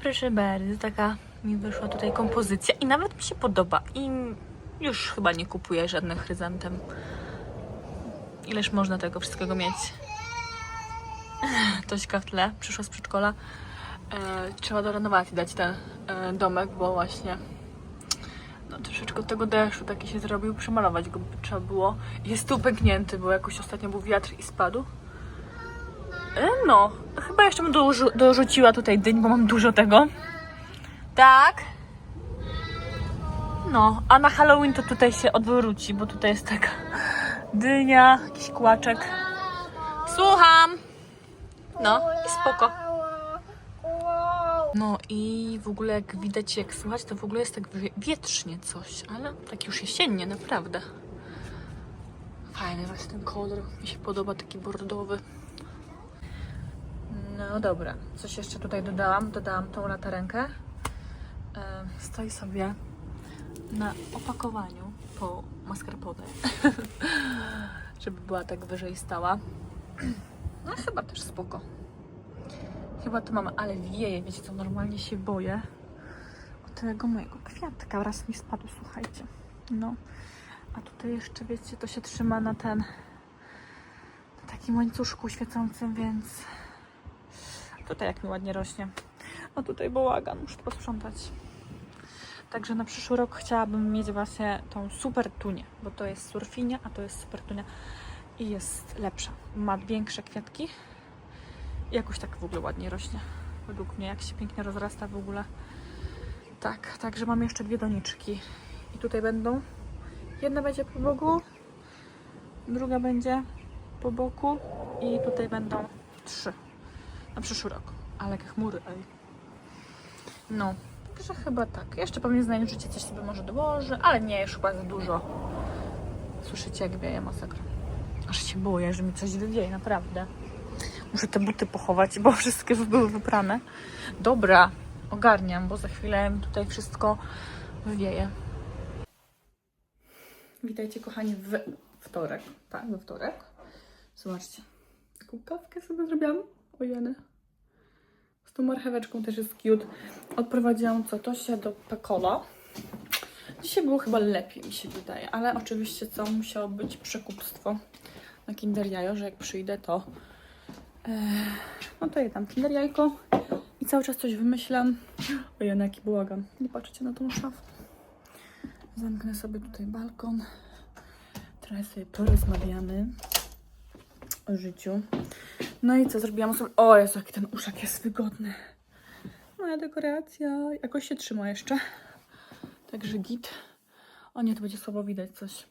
proszę bardzo, taka mi wyszła tutaj kompozycja i nawet mi się podoba. I już chyba nie kupuję żadnych chryzantem. Ileż można tego wszystkiego mieć? Tośka w tle, przyszła z przedszkola. E, trzeba do renowacji dać ten e, domek, bo właśnie no troszeczkę tego deszczu taki się zrobił, przemalować go by trzeba było. Jest tu pęknięty, bo jakoś ostatnio był wiatr i spadł. E, no, chyba jeszcze bym dorzu- dorzuciła tutaj dyń, bo mam dużo tego. Tak. No, a na Halloween to tutaj się odwróci, bo tutaj jest taka dynia, jakiś kłaczek. Słucham. No i spoko. No i w ogóle jak widać, jak słychać, to w ogóle jest tak wie- wietrznie coś, ale tak już jesiennie, naprawdę. Fajny właśnie ten kolor, mi się podoba, taki bordowy. No dobra, coś jeszcze tutaj dodałam, dodałam tą latarenkę. E, stoi sobie na opakowaniu po mascarpone, żeby była tak wyżej stała. No chyba też spoko. Chyba to mamy, ale wieje, wiecie co, normalnie się boję o tego mojego kwiatka. Raz mi spadł, słuchajcie. No. A tutaj jeszcze, wiecie, to się trzyma na ten na takim łańcuszku świecącym, więc tutaj jak mi ładnie rośnie. No tutaj bałagan, muszę posprzątać. Także na przyszły rok chciałabym mieć właśnie tą super tunię, bo to jest surfinia, a to jest super tunia i jest lepsza. Ma większe kwiatki i jakoś tak w ogóle ładnie rośnie. Według mnie, jak się pięknie rozrasta w ogóle. Tak, także mam jeszcze dwie doniczki. I tutaj będą. Jedna będzie po boku, druga będzie po boku i tutaj będą trzy na przyszły rok. Ale jak chmury, ej. No, także chyba tak. Jeszcze pewnie znajdę życie coś sobie może dołoży, ale nie, już chyba za dużo. Słyszycie jak wieje masakra. Aż się boję, że mi coś wywieje, naprawdę. Muszę te buty pochować, bo wszystkie były wyprane. Dobra, ogarniam, bo za chwilę tutaj wszystko wywieje. Witajcie kochani w wtorek. Tak, we wtorek. Zobaczcie. Taką kawkę sobie zrobiłam. Ojeny. Z tą marcheweczką też jest cute. Odprowadziłam co to się do Pekola. Dzisiaj było chyba lepiej, mi się wydaje, ale oczywiście co musiało być przekupstwo na Kinder Jajo, że jak przyjdę to e, no to je tam Kinder Jajko i cały czas coś wymyślam. Ojej, jaki bałagan. Nie patrzcie na tą szafę. Zamknę sobie tutaj balkon. Teraz sobie porozmawiamy życiu. No i co zrobiłam sobie? O Jezu, jaki ten uszak jest wygodny. Moja dekoracja jakoś się trzyma jeszcze. Także git. O nie, to będzie słabo widać coś.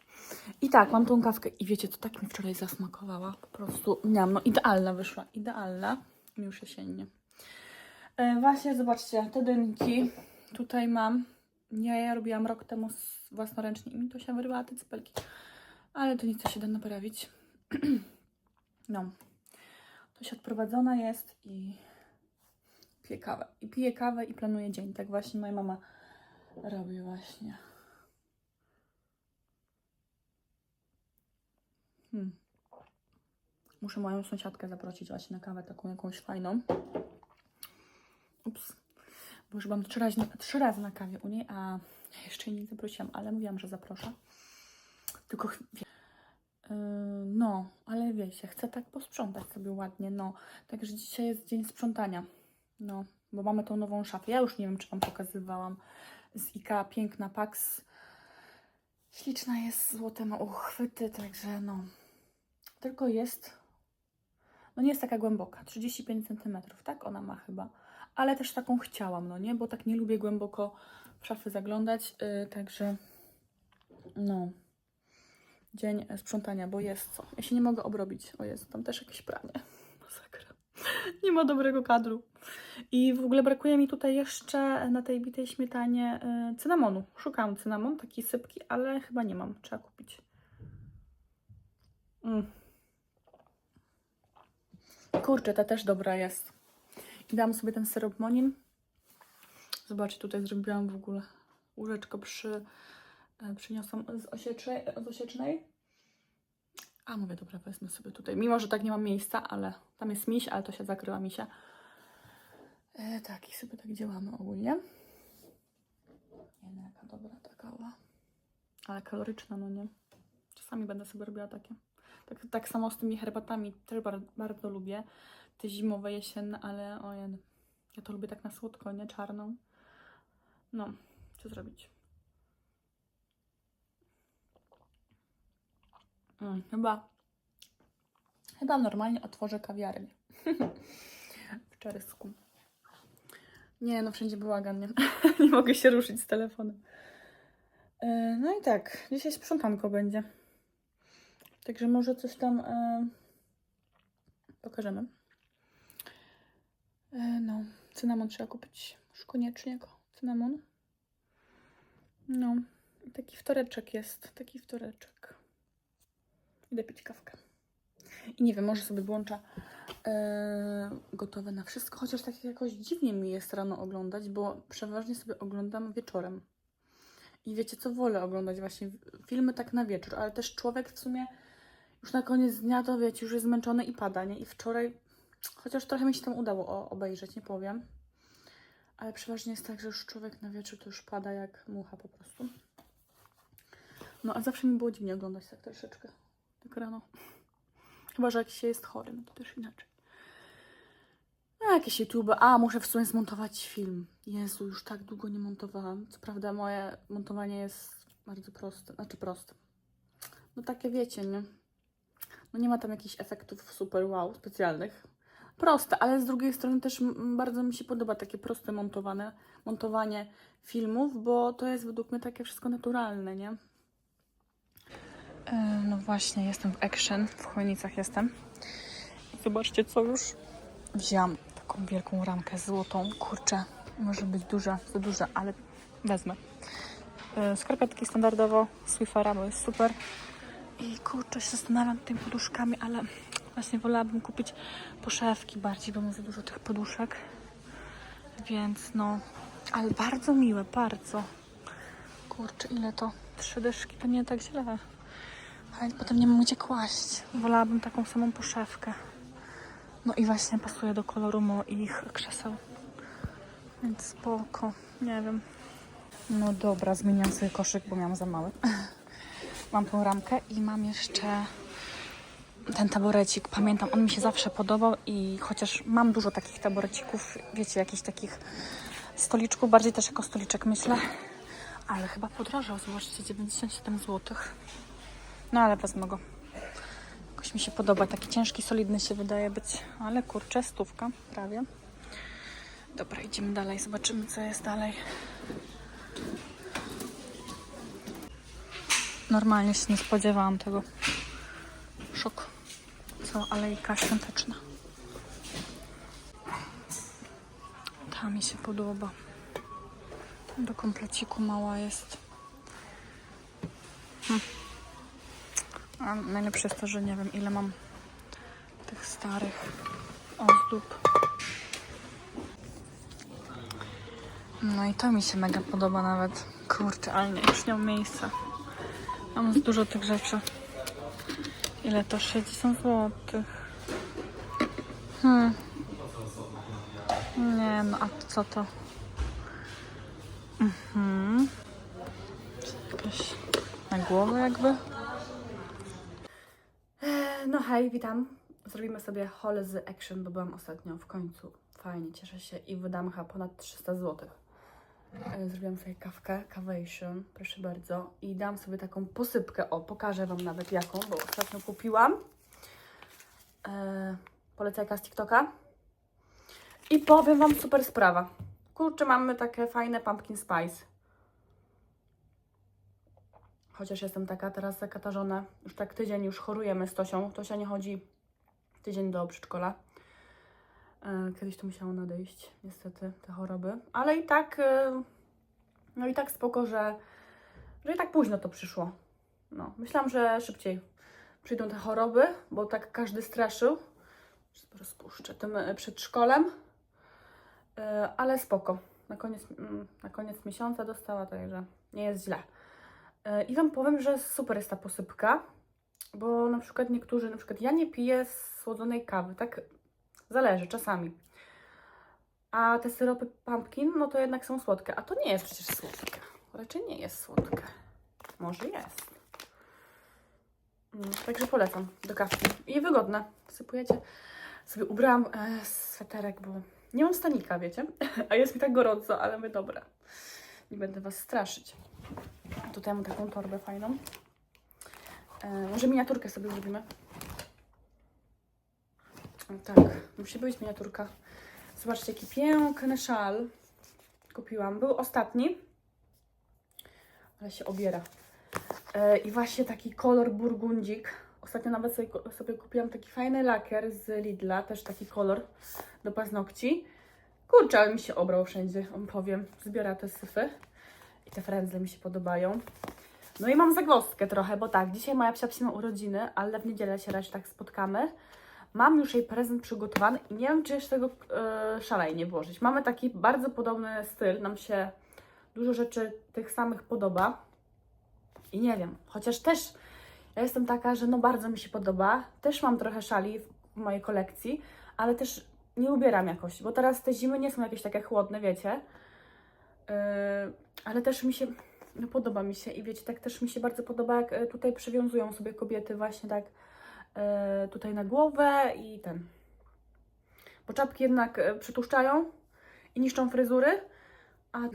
I tak, mam tą kawkę i wiecie, to tak mi wczoraj zasmakowała. Po prostu miałam, no idealna wyszła, idealna. Już jesiennie. E, właśnie, zobaczcie, te dynki tutaj mam. Ja je robiłam rok temu własnoręcznie i mi to się wyrwała te cypelki. Ale to nic, co się da naprawić. no. To się odprowadzona jest i piję kawę. I piję kawę i planuję dzień. Tak właśnie moja mama robi właśnie. Hmm. Muszę moją sąsiadkę zaprosić właśnie na kawę taką jakąś fajną. Ups. Bo już byłam trzy razy, trzy razy na kawie u niej, a jeszcze jej nie zaprosiłam, ale mówiłam, że zaproszę. Tylko no, ale wiecie, chcę tak posprzątać sobie ładnie, no. Także dzisiaj jest dzień sprzątania. No, bo mamy tą nową szafę. Ja już nie wiem, czy Wam pokazywałam. Z IKEA piękna Pax. Śliczna jest, złote ma uchwyty, także no. Tylko jest, no nie jest taka głęboka, 35 cm, tak ona ma chyba. Ale też taką chciałam, no nie, bo tak nie lubię głęboko w szafy zaglądać, yy, także no. Dzień sprzątania, bo jest co. Ja się nie mogę obrobić. O jest, tam też jakieś pranie. Masakra. Nie ma dobrego kadru. I w ogóle brakuje mi tutaj jeszcze na tej bitej śmietanie y, cynamonu. Szukałam cynamon, taki sypki, ale chyba nie mam. Trzeba kupić. Mm. Kurczę, ta też dobra jest. I dałam sobie ten syrop monin. Zobaczcie, tutaj zrobiłam w ogóle łóżeczko przy... e, Przyniosłam z osiecznej, z osiecznej. A mówię, dobra, wezmę sobie tutaj. Mimo, że tak nie mam miejsca, ale tam jest miś, ale to się zakryła misia. E, tak, i sobie tak działamy ogólnie. Nie no, jaka dobra ta. Ale kaloryczna, no nie. Czasami będę sobie robiła takie. Tak, tak samo z tymi herbatami też bar bardzo lubię. Te zimowe, jesienne, ale ojej. Ja to lubię tak na słodko, nie czarną. No, co zrobić? Mm, chyba, chyba normalnie otworzę kawiarnię. w Czarysku. Nie, no wszędzie bałagan, nie? nie mogę się ruszyć z telefonem. E, No i tak, dzisiaj sprzątanko będzie. Także może coś tam e, pokażemy. E, no, cynamon trzeba kupić. Już koniecznie ko- cynamon. No, taki wtoreczek jest. Taki wtoreczek. Idę pić kawkę. I nie wiem, może sobie włącza e, gotowe na wszystko, chociaż tak jakoś dziwnie mi jest rano oglądać, bo przeważnie sobie oglądam wieczorem. I wiecie co, wolę oglądać właśnie filmy tak na wieczór, ale też człowiek w sumie już na koniec dnia to wiecie, już jest zmęczony i pada, nie? I wczoraj, chociaż trochę mi się tam udało obejrzeć, nie powiem, ale przeważnie jest tak, że już człowiek na wieczór to już pada jak mucha po prostu. No a zawsze mi było dziwnie oglądać tak troszeczkę, tak rano. Chyba, że jak się jest chory, no to też inaczej. No, jakieś YouTube. A, muszę w sumie zmontować film. Jezu, już tak długo nie montowałam. Co prawda, moje montowanie jest bardzo proste. Znaczy proste. No takie wiecie, nie? No nie ma tam jakichś efektów super wow, specjalnych. Proste, ale z drugiej strony też bardzo mi się podoba takie proste montowane, montowanie filmów, bo to jest według mnie takie wszystko naturalne, nie? E, No właśnie, jestem w Action, w Chojnicach jestem. Zobaczcie, co już wzięłam. Taką wielką ramkę złotą. Kurczę, może być duża, za duża, ale wezmę. E, Skarpetki standardowo, Swifera, bo jest super. I kurczę, się zastanawiam tymi poduszkami, ale właśnie wolałabym kupić poszewki bardziej, bo mam za dużo tych poduszek. Więc no, ale bardzo miłe, bardzo. Kurczę, ile to? Trzy dyszki, to nie tak źle. Ale potem nie mam gdzie kłaść. Wolałabym taką samą poszewkę. No i właśnie pasuje do koloru moich krzeseł. Więc spoko. Nie wiem. No dobra, zmieniam sobie koszyk, bo miałam za mały. Mam tą ramkę i mam jeszcze ten taborecik. Pamiętam, on mi się zawsze podobał i chociaż mam dużo takich taborecików, wiecie, jakichś takich stoliczków, bardziej też jako stoliczek myślę, ale chyba podrożał, zobaczcie, 97 zł. No ale wezmę go. Jakoś mi się podoba, taki ciężki, solidny się wydaje być, ale kurczę, stówka prawie. Dobra, idziemy dalej, zobaczymy co jest dalej. Normalnie się nie spodziewałam tego. Szok. Cała alejka świąteczna. Ta mi się podoba. Do kompleciku mała jest. Hm. A najlepsze jest to, że nie wiem ile mam tych starych ozdób. No i to mi się mega podoba nawet. Kurczę, ale już nie mam miejsca. Mam dużo tych rzeczy. Ile to? 60 zł. Hmm. Nie no, a co to? Mhm. Jakaś na głowę jakby. Hej, witam. Zrobimy sobie haul z Action, bo byłam ostatnio w końcu. Fajnie, cieszę się i wydam chyba ponad 300 zł. E, Zrobiłam sobie kawkę, Cavation, proszę bardzo. I dam sobie taką posypkę, o, pokażę Wam nawet jaką, bo ostatnio kupiłam. E, polecajka z TikToka. I powiem Wam super sprawa. Kurczę, mamy takie fajne pumpkin spice. Chociaż jestem taka teraz zakatarzona. Już tak tydzień już chorujemy z Tosią. Tosia nie chodzi tydzień do przedszkola. E, Kiedyś to musiało nadejść, niestety, te choroby. Ale i tak, e, no i tak spoko, że, że i tak późno to przyszło. No, myślałam, że szybciej przyjdą te choroby, bo tak każdy straszył. Rozpuszczę tym e, przedszkolem. Ale spoko. Na koniec, mm, na koniec miesiąca dostała, także nie jest źle. E, I Wam powiem, że super jest ta posypka, bo na przykład niektórzy, na przykład ja nie piję słodzonej kawy, tak zależy czasami. A te syropy pumpkin, no to jednak są słodkie. A to nie jest przecież słodkie. Raczej nie jest słodkie. Może jest. Mm, Także polecam do kawki. I wygodne. Sypujecie. Sobie ubrałam e, sweterek, bo nie mam stanika, wiecie? A jest mi tak gorąco, ale my dobra. Nie będę Was straszyć. Tutaj mam taką torbę fajną. E, może miniaturkę sobie zrobimy. Tak, musi być miniaturka. Zobaczcie, jaki piękny szal kupiłam. Był ostatni, ale się obiera. E, I właśnie taki kolor burgundzik. Ostatnio nawet sobie, sobie kupiłam taki fajny lakier z Lidla, też taki kolor do paznokci. Kurczę, ale mi się obrał wszędzie, wam powiem. Zbiera te syfy. I te frędzle mi się podobają. No i mam zagwozdkę trochę, bo tak, dzisiaj moja psia ma urodziny, ale w niedzielę się raczej tak spotkamy. Mam już jej prezent przygotowany i nie wiem, czy jeszcze tego e, szalej włożyć. Mamy taki bardzo podobny styl, nam się dużo rzeczy tych samych podoba. I nie wiem, chociaż też ja jestem taka, że no bardzo mi się podoba. Też mam trochę szali w mojej kolekcji, ale też nie ubieram jakoś, bo teraz te zimy nie są jakieś takie chłodne, wiecie. Yy, ale też mi się, no podoba mi się i wiecie, tak też mi się bardzo podoba, jak e, tutaj przywiązują sobie kobiety właśnie tak e, tutaj na głowę i ten. Bo czapki jednak e, przytłuszczają i niszczą fryzury, a, e,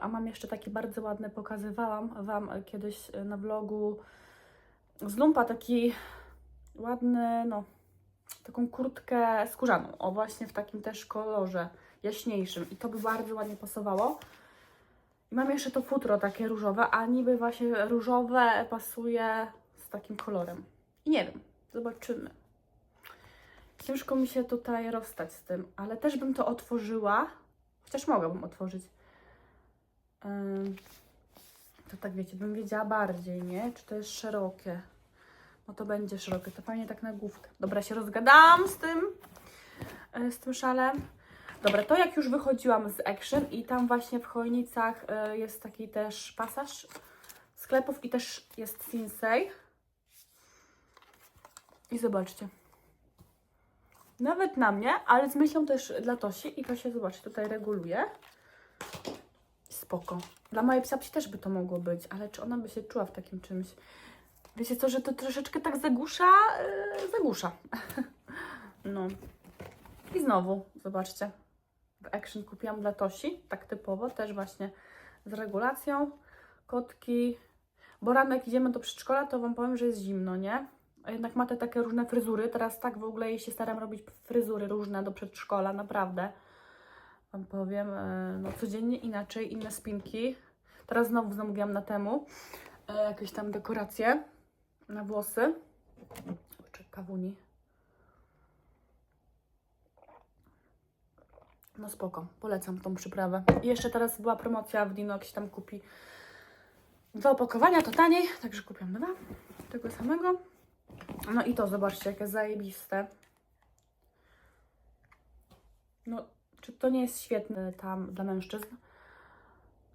a mam jeszcze takie bardzo ładne, pokazywałam Wam kiedyś na vlogu z lumpa taki ładny, no, taką kurtkę skórzaną, o właśnie w takim też kolorze jaśniejszym i to by bardzo ładnie pasowało. I mam jeszcze to futro takie różowe, a niby właśnie różowe pasuje z takim kolorem. I nie wiem, zobaczymy. Ciężko mi się tutaj rozstać z tym, ale też bym to otworzyła, chociaż mogłabym otworzyć. To tak wiecie, bym wiedziała bardziej, nie? Czy to jest szerokie. No to będzie szerokie, to fajnie tak na główkę. Dobra, się rozgadałam z tym, y, z tym szalem. Dobra, to jak już wychodziłam z Action i tam właśnie w Chojnicach y, jest taki też pasaż sklepów i też jest Sinsei. I zobaczcie. Nawet na mnie, ale z myślą też dla Tosi i to się, zobaczcie, tutaj reguluje. Spoko. Dla mojej psiapsi też by to mogło być, ale czy ona by się czuła w takim czymś? Wiecie co, że to troszeczkę tak zagłusza, yy, zagłusza. no. I znowu, zobaczcie, w Action kupiłam dla Tosi, tak typowo, też właśnie z regulacją. Kotki, bo rano jak idziemy do przedszkola, to Wam powiem, że jest zimno, nie? A jednak ma te takie różne fryzury, teraz tak w ogóle jej się staram robić fryzury różne do przedszkola, naprawdę. Wam powiem, e, no codziennie inaczej, inne spinki. Teraz znowu zamówiłam na temu e, jakieś tam dekoracje na włosy. Kurczę, kawuni. No spoko, polecam tą przyprawę. I jeszcze teraz była promocja w Dino, jak się tam kupi dwa opakowania, to taniej, także kupiłam dwa tego samego. No i to, zobaczcie, jakie zajebiste. No, czy to nie jest świetne tam dla mężczyzn?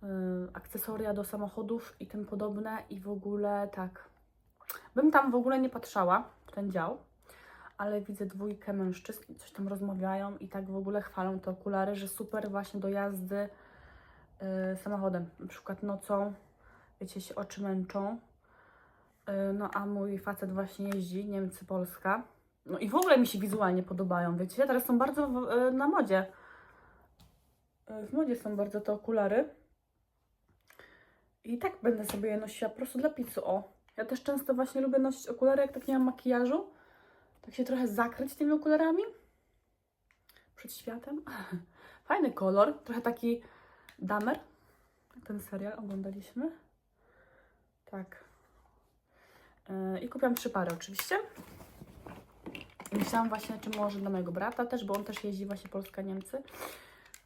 Yy, akcesoria do samochodów i tym podobne i w ogóle tak. Bym tam w ogóle nie patrzała w ten dział, ale widzę dwójkę mężczyzn coś tam rozmawiają i tak w ogóle chwalą te okulary, że super właśnie do jazdy yy, samochodem. Na przykład nocą, wiecie, się oczy męczą. Yy, no a mój facet właśnie jeździ, Niemcy, Polska. No i w ogóle mi się wizualnie podobają, wiecie, teraz są bardzo w, yy, na modzie. W modzie są bardzo te okulary. I tak będę sobie je nosiła po prostu dla pizzy, o. Ja też często właśnie lubię nosić okulary, jak tak nie mam makijażu. Tak się trochę zakryć tymi okularami. Przed światem. Fajny kolor, trochę taki damer. Ten serial oglądaliśmy. Tak. Yy, I kupiłam trzy pary oczywiście. I myślałam właśnie, czy może dla mojego brata też, bo on też jeździ właśnie Polska-Niemcy.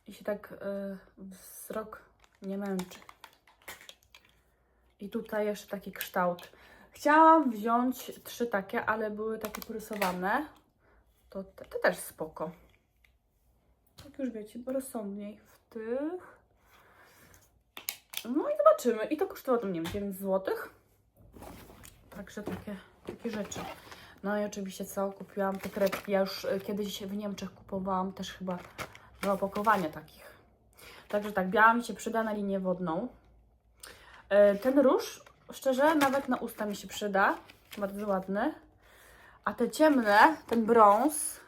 I się tak yy, wzrok nie męczy. I tutaj jeszcze taki kształt. Chciałam wziąć trzy takie, ale były takie porysowane. To te też spoko. Tak już wiecie, bo rozsądniej w tych. No i zobaczymy. I to kosztowało tam, nie wiem, 9 zł. Także takie, takie rzeczy. No i oczywiście co, kupiłam te kredki. Ja już y, kiedyś w Niemczech kupowałam też chyba do opakowania takich. Także tak, biała mi się przyda na linię wodną. E, Ten róż, szczerze, nawet na usta mi się przyda. Bardzo ładny. A te ciemne, ten brąz,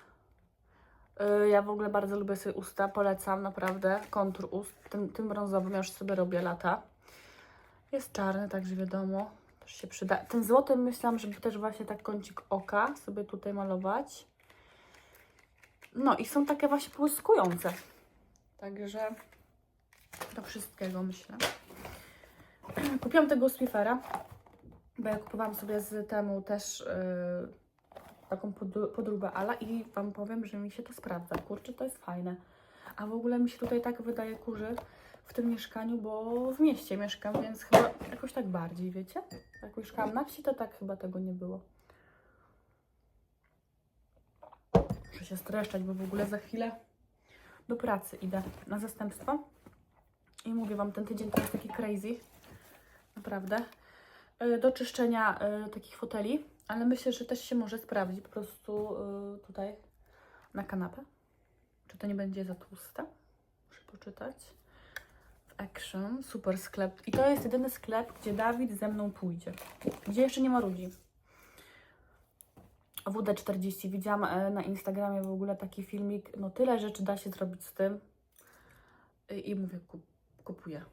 y, ja w ogóle bardzo lubię sobie usta, polecam naprawdę kontur ust. Tym, tym brązowym ja już sobie robię lata. Jest czarny, także wiadomo, też się przyda. Ten złoty myślałam, żeby też właśnie tak kącik oka sobie tutaj malować. No i są takie właśnie błyskujące. Także do wszystkiego myślę. Kupiłam tego Swifera, bo ja kupowałam sobie z temu też yy, taką podróbę Ala i Wam powiem, że mi się to sprawdza. Kurczę, to jest fajne. A w ogóle mi się tutaj tak wydaje kurzy w tym mieszkaniu, bo w mieście mieszkam, więc chyba jakoś tak bardziej, wiecie? Jak mieszkałam na wsi, to tak chyba tego nie było. Muszę się streszczać, bo w ogóle za chwilę do pracy idę na zastępstwo. I mówię Wam, ten tydzień to jest taki crazy. Naprawdę. Y, Do czyszczenia y, takich foteli, ale myślę, że też się może sprawdzić po prostu y, tutaj na kanapę. Czy to nie będzie za tłuste? Muszę poczytać. W Action, super sklep. I to jest jedyny sklep, gdzie Dawid ze mną pójdzie. Gdzie jeszcze nie ma ludzi. WD40. Widziałam e, na Instagramie w ogóle taki filmik. No tyle rzeczy da się zrobić z tym. I, mówię, kup, kupuję.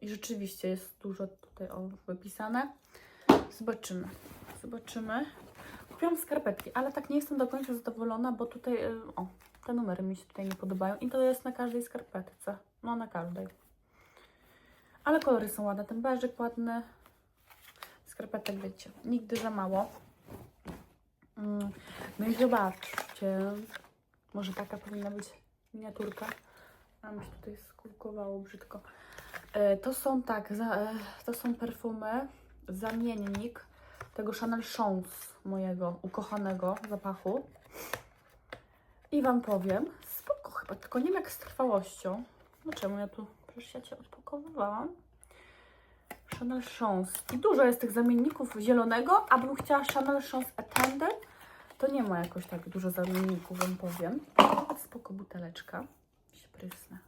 I rzeczywiście jest dużo tutaj o, wypisane. Zobaczymy. Zobaczymy. Kupiłam skarpetki, ale tak nie jestem do końca zadowolona, bo tutaj, y, o, te numery mi się tutaj nie podobają. I to jest na każdej skarpetce. No, na każdej. Ale kolory są ładne. Ten beżyk ładny. Skarpetek, wiecie, nigdy za mało. Mm. No i zobaczcie. Może taka powinna być miniaturka. A mi się tutaj skulkowało brzydko. E, To są tak, e, to są perfumy, zamiennik tego Chanel Chance mojego ukochanego zapachu. I Wam powiem, spoko chyba, tylko nie wiem jak z trwałością. No czemu ja tu, przecież ja Cię odpakowywałam. Chanel Chance. I dużo jest tych zamienników zielonego, a bym chciała Chanel Chance Attendant, to nie ma jakoś tak dużo zamienników, Wam powiem. Spoko buteleczka. Się prysnę.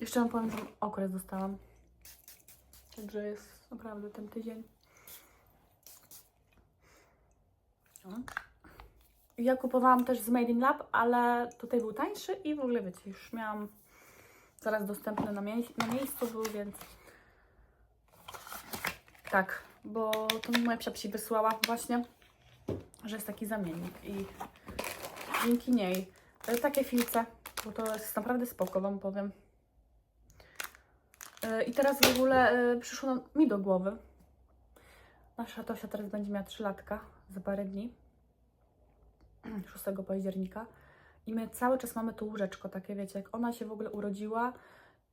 Jeszcze Wam powiem, że okres dostałam. Także jest naprawdę ten tydzień. Ja kupowałam też z Made in Lab, ale tutaj był tańszy i w ogóle wiecie, już miałam zaraz dostępny na, mie na miejscu był, więc tak, bo to mi moja psia wysłała właśnie, że jest taki zamiennik i dzięki niej e, takie filce, bo to jest naprawdę spoko, Wam powiem. E, I teraz w ogóle e, przyszło mi do głowy. Nasza Tosia teraz będzie miała 3 latka za parę dni. 6 października. I my cały czas mamy to łóżeczko takie, wiecie, jak ona się w ogóle urodziła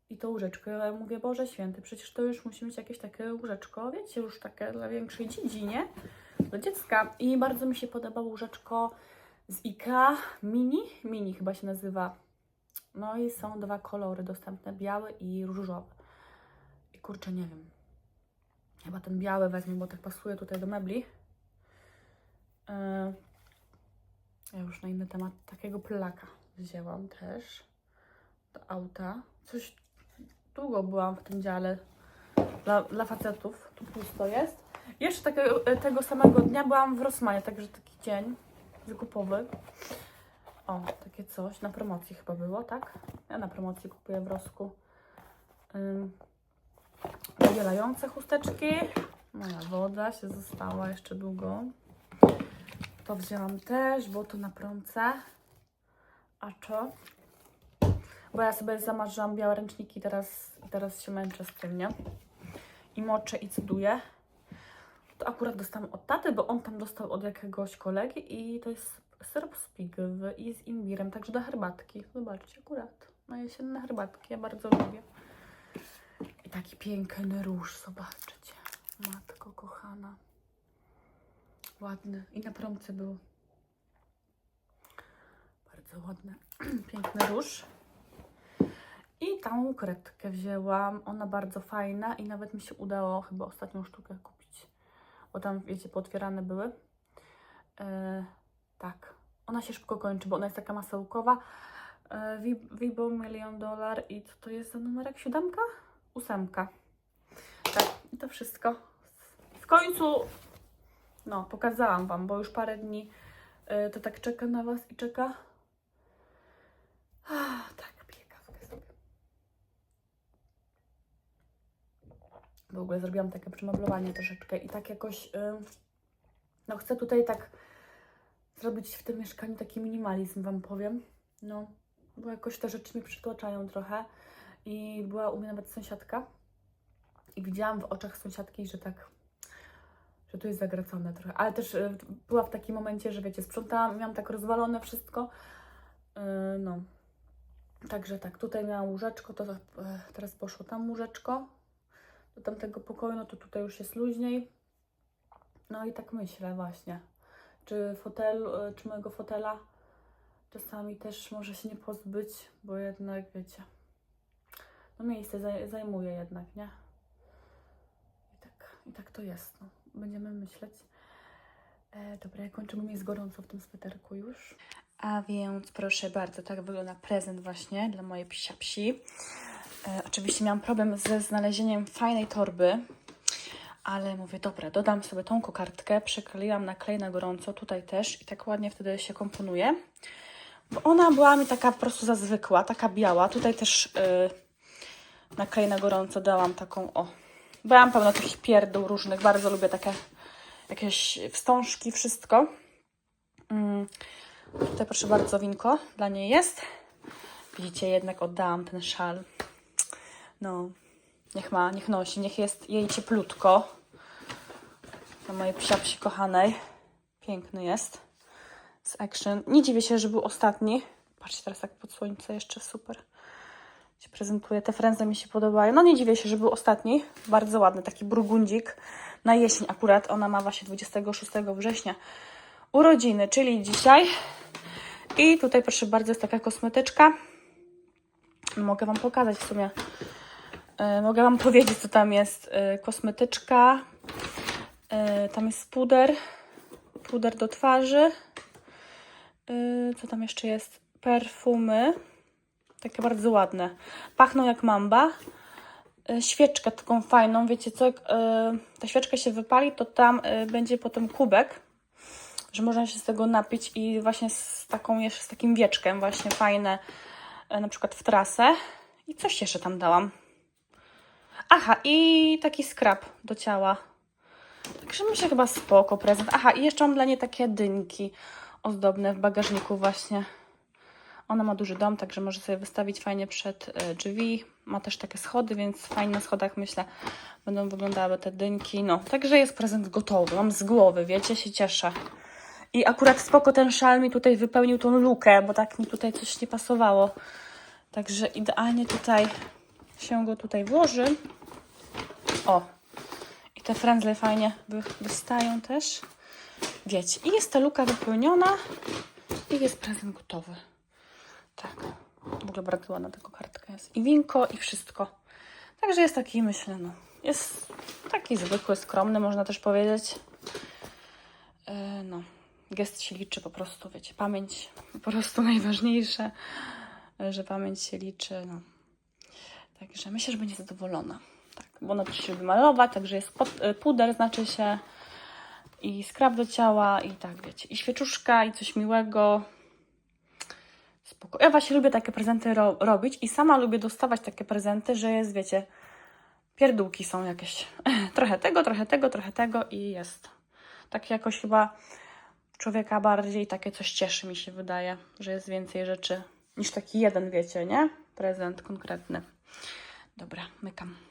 i to łóżeczko. Ja mówię, Boże Święty, przecież to już musi mieć jakieś takie łóżeczko, wiecie, już takie dla większej dziedzinie, do dziecka. I bardzo mi się podoba łóżeczko z IKEA Mini, Mini chyba się nazywa. No i są dwa kolory dostępne, biały i różowy. Kurczę, nie wiem. Chyba ten biały wezmę, bo tak pasuje tutaj do mebli. Yy, ja już na inny temat takiego plaka wzięłam też do auta. Coś długo byłam w tym dziale dla, dla facetów. Tu pusto jest. Jeszcze takiego, e, tego samego dnia byłam w Rossmanie, także taki dzień zakupowy. O, takie coś. Na promocji chyba było, tak? Ja na promocji kupuję w Rosku. Wydzielające chusteczki. Moja woda się została jeszcze długo. To wzięłam też, bo to na promce. A co? Bo ja sobie zamarzyłam białe ręczniki, teraz, teraz się męczę z tym, nie? I moczę i cyduję. To akurat dostałam od taty, bo on tam dostał od jakiegoś kolegi i to jest syrop z pigwy i z imbirem, także do herbatki. Zobaczcie, akurat na jesienne herbatki, ja bardzo lubię. I taki piękny róż, zobaczcie. Matko kochana. Ładny. I na promce był. Bardzo ładny. Piękny róż. I tą kredkę wzięłam. Ona bardzo fajna i nawet mi się udało chyba ostatnią sztukę kupić. Bo tam, wiecie, pootwierane były. E, tak. Ona się szybko kończy, bo ona jest taka masełkowa. E, Vi- Vibo Million Dollar i co to jest za numerek? Siódemka? Ósemka. Tak, i to wszystko. W końcu, no, pokazałam Wam, bo już parę dni e, to tak czeka na Was i czeka. Ah, tak, piję kawkę sobie. W ogóle zrobiłam takie przemeblowanie troszeczkę i tak jakoś, y, no chcę tutaj tak zrobić w tym mieszkaniu taki minimalizm, Wam powiem. No, bo jakoś te rzeczy mnie przytłaczają trochę i była u mnie nawet sąsiadka i widziałam w oczach sąsiadki, że tak, że tu jest zagracone trochę, ale też y, była w takim momencie, że wiecie, sprzątałam, miałam tak rozwalone wszystko, y, no. Także tak, tutaj miałam łóżeczko, to e, teraz poszło tam łóżeczko do tamtego pokoju, no to tutaj już jest luźniej. No i tak myślę właśnie, czy fotel, e, czy mojego fotela czasami też może się nie pozbyć, bo jednak wiecie, no miejsce zaj- zajmuje jednak, nie? I tak, i tak to jest, no. Będziemy myśleć. E, dobra, bo mi jest gorąco w tym sweterku już. A więc proszę bardzo, tak wygląda prezent właśnie dla mojej psiapsi. E, oczywiście miałam problem ze znalezieniem fajnej torby, ale mówię, dobra, dodam sobie tą kokardkę, przykleiłam na klej na gorąco, tutaj też i tak ładnie wtedy się komponuje. Bo ona była mi taka po prostu za zwykła, taka biała. Tutaj też yy, na klej na gorąco dałam taką, o. Byłam pełno takich pierdół różnych, bardzo lubię takie jakieś wstążki, wszystko. Mm. Tutaj proszę bardzo, winko dla niej jest. Widzicie, jednak oddałam ten szal. No, niech ma, niech nosi, niech jest jej cieplutko. Mojej psiapsi kochanej. Piękny jest. Z Action. Nie dziwię się, że był ostatni. Patrzcie teraz tak pod słońce, jeszcze super się prezentuje. Te frędze mi się podobają. No nie dziwię się, że był ostatni. Bardzo ładny, taki burgundzik. Na jesień akurat. Ona ma właśnie 26 września urodziny, czyli dzisiaj. I tutaj proszę bardzo jest taka kosmetyczka. Mogę Wam pokazać w sumie. E, mogę Wam powiedzieć, co tam jest. E, kosmetyczka. E, tam jest puder. Puder do twarzy. Co tam jeszcze jest? Perfumy. Takie bardzo ładne. Pachną jak mamba. E, świeczkę taką fajną. Wiecie co? Jak e, ta świeczka się wypali, to tam e, będzie potem kubek że można się z tego napić i właśnie z taką jeszcze z takim wieczkiem właśnie fajne na przykład w trasę. I coś jeszcze tam dałam. Aha, i taki skrab do ciała. Także myślę chyba spoko prezent. Aha, i jeszcze mam dla niej takie dynki ozdobne w bagażniku właśnie. Ona ma duży dom, także może sobie wystawić fajnie przed e, drzwi. Ma też takie schody, więc fajnie na schodach myślę będą wyglądały te dynki. No, także jest prezent gotowy. Mam z głowy, wiecie, się cieszę. I akurat spoko ten szal mi tutaj wypełnił tą lukę, bo tak mi tutaj coś nie pasowało. Także idealnie tutaj się go tutaj włoży. O! I te frędzle fajnie wy, wystają też. Wiecie, i jest ta luka wypełniona i jest prezent gotowy. Tak. W ogóle bardzo ładna taka kartka jest. I winko, i wszystko. Także jest taki, myślę, no. Jest taki zwykły, skromny, można też powiedzieć. Yy, no gest się liczy po prostu, wiecie, pamięć po prostu najważniejsze, że pamięć się liczy, no. Także myślę, że będzie zadowolona. Tak, bo ona też się lubi malować, także jest pod, y, puder, znaczy się i skrab do ciała i tak, wiecie, i świeczuszka i coś miłego. Spoko. Ja właśnie lubię takie prezenty ro robić i sama lubię dostawać takie prezenty, że jest, wiecie, pierdółki są jakieś. trochę tego, trochę tego, trochę tego i jest. Tak jakoś chyba człowieka bardziej takie coś cieszy, mi się wydaje, że jest więcej rzeczy niż taki jeden, wiecie, nie? Prezent konkretny. Dobra, mykam.